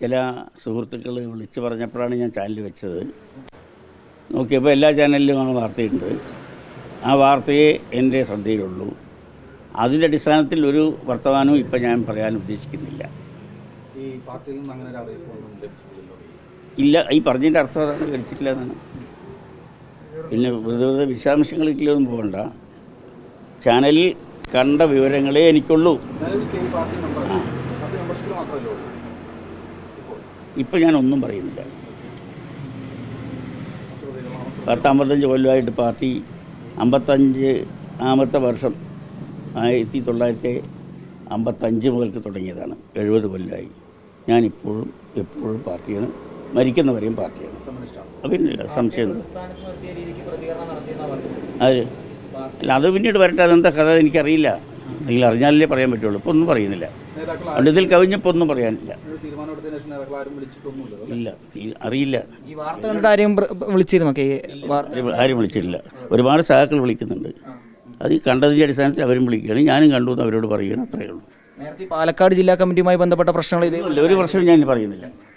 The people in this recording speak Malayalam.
ചില സുഹൃത്തുക്കൾ വിളിച്ചു പറഞ്ഞപ്പോഴാണ് ഞാൻ ചാനൽ വെച്ചത്. നോക്കിയപ്പോൾ എല്ലാ ചാനലിലും ആ വാർത്തയുണ്ട്. ആ വാർത്തയെ എന്റെ ശ്രദ്ധയിലുള്ളൂ. അതിന്റെ അടിസ്ഥാനത്തിൽ ഒരു വർത്തമാനവും ഇപ്പം ഞാൻ പറയാൻ ഉദ്ദേശിക്കുന്നില്ല. ഈ പാർട്ടിയിൽ നിന്ന് അങ്ങനെ ഒരു അറിയിപ്പൊന്നും ലഭിച്ചിട്ടില്ലല്ലോ? ഇല്ല ഈ പറഞ്ഞതിന്റെ അർത്ഥം അതാണ് ധരിച്ചിട്ടില്ല എന്നാണ്. പിന്നെ വെറുതെ വെറുതെ വിശദാംശങ്ങളിലേക്കൊന്നും പോകണ്ട. ചാനലിൽ കണ്ട വിവരങ്ങളേ എനിക്കുള്ളൂ. നിലവിൽ ഈ ഞാൻ ഇപ്പം ഞാനൊന്നും പറയുന്നില്ല. പത്തമ്പത്തഞ്ച് കൊല്ലമായിട്ട് പാർട്ടി അമ്പത്തഞ്ച് ആമത്തെ വർഷം ആയിരത്തി തൊള്ളായിരത്തി അമ്പത്തഞ്ച് മുതൽക്ക് തുടങ്ങിയതാണ്. എഴുപത് കൊല്ലമായി ഞാനിപ്പോഴും എപ്പോഴും പാർട്ടിയാണ്. മരിക്കുന്നവരെയും പാർട്ടിയാണ്. പിന്നില്ല സംശയം അത് അല്ല അത് പിന്നീട് വരട്ടെ. അതെന്താ കഥ? എനിക്കറിയില്ല. നിങ്ങൾ അറിഞ്ഞാലേ പറയാൻ പറ്റുള്ളൂ. ഇപ്പോൾ ഒന്നും പറയുന്നില്ല. അതുകൊണ്ട് ഇതിൽ കവിഞ്ഞപ്പോൾ ഒന്നും പറയാനില്ല ഇല്ല. അറിയില്ല. ഈ വാർത്ത കണ്ടിട്ട് ആരെയും വിളിച്ചിരുന്നോ? കെ വാർത്ത ആരും- വിളിച്ചിട്ടില്ല. ഒരുപാട് സഹാക്കൾ വിളിക്കുന്നുണ്ട്. അത് ഈ കണ്ടതിന്റെ അടിസ്ഥാനത്തിൽ അവരും വിളിക്കുകയാണ്. ഞാനും കണ്ടു എന്ന് അവരോട് പറയുകയാണ്. അത്രയേ ഉള്ളൂ. നേരത്തെ പാലക്കാട് ജില്ലാ കമ്മിറ്റിയുമായി ബന്ധപ്പെട്ട പ്രശ്നങ്ങൾ ഇതേ ഒരു പ്രശ്നവും ഞാൻ പറയുന്നില്ല.